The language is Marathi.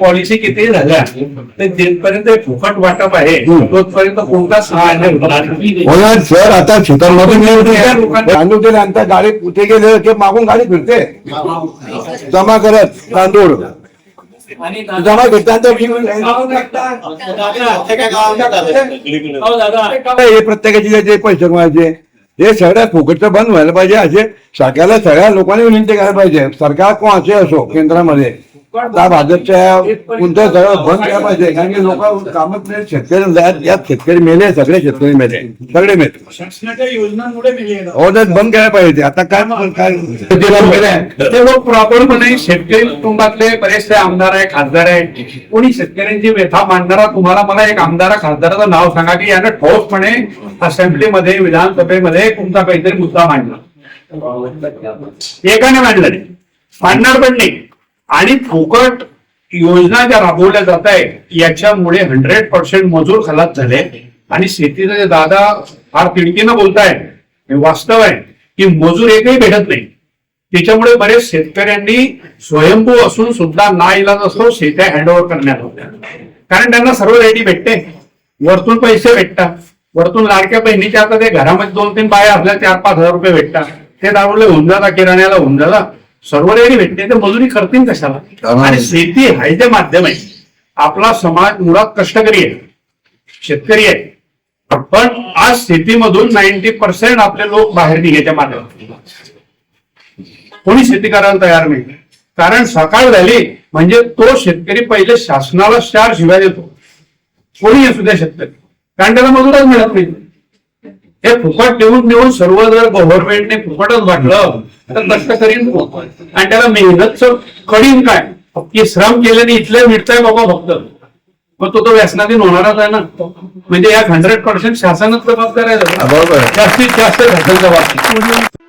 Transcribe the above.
पॉलिसी किती झाल्या? तर जिथपर्यंत हे फुकट वाटप आहे. तोपर्यंत कोणता सहाय्य होणार नाही. होणार सर आता तांदूळ गाडी कुठे गेले की मागून गाडी फिरते. जमा करत तांदूळ. जमा घेतल्यानंतर हे प्रत्येकाचे जे- पैसे कमायचे हे सगळ्या फुकटचं बंद व्हायला पाहिजे. असे सरकारला सगळ्या लोकांनी विनंती करायला पाहिजे. सरकार कोणाचे असो केंद्रामध्ये? त्या भाजपच्या कोणतं सगळं बंद करायला पाहिजे कारण की लोक कामच नाही शेतकरी यात शेतकरी मेले सगळे शेतकरी मेले. सगळे मेले. शासनाच्या योजनांमुळे मिळेल हो बंद करायला पाहिजे. आता काय काय ते लोक प्रॉपरपणे शेतकरी कुटुंबातले बरेचसे आमदार आहे खासदार आहे कोणी शेतकऱ्यांची व्यथा मांडणारा तुम्हाला मला एक आमदार खासदाराचं नाव सांगा की यानं ठोसपणे असेंब्लीमध्ये विधानसभेमध्ये तुमचा काहीतरी मुद्दा मांडला. एकाने मांडला नाही. मांडणार पण नाही. आणि फुकट योजना ज्या राबवल्या जात आहेत याच्यामुळे हंड्रेड पर्सेंट मजूर खलास झाले. आणि शेतीचे जे दादा फार तिडकीनं बोलताय हे वास्तव आहे की मजूर एकही भेटत नाही. त्याच्यामुळे बरेच शेतकऱ्यांनी स्वयंभू असून सुद्धा ना इलाज असतो शेत्या हँडओव्हर करण्यात होत्या. कारण त्यांना सर्व रेडी भेटते. वरतून पैसे भेटतात. वरतून लाडक्या बहिणीच्या आता ते घरामध्ये दोन तीन बाया असल्या चार पाच हजार रुपये भेटतात. ते दारूले होऊन जाता किराण्याला होऊन जाता सर्व रेडी भेटते. तर मजुरी करतील कशाला? आणि शेती हे जे माध्यम आहे. आपला समाज मुळात कष्टकरी आहे शेतकरी आहे. पण आज शेतीमधून नाईन्टी पर्सेंट आपले लोक बाहेर निघायच्या माध्यमातून. कोणी शेती करायला तयार नाही. कारण सकाळ झाली म्हणजे तो शेतकरी पहिले शासनाला चार शिव्या देतो. कोणी असू द्या शेतकरी. कारण त्याला मजुरच मिळत नाही. हे फुकट देऊन देऊन सर्व जर गव्हर्नमेंटने फुकटच वाटलं तर कष्ट करीन? आणि त्याला मेहनतचं कळीन काय? की श्रम केल्याने इथले मिळतंय बाबा फक्त. मग तो तो व्यसनाधीन होणारच आहे ना. म्हणजे या हंड्रेड पर्सेंट शासनच जबाबदार आहे. जास्तीत जास्त शासन जबाबदार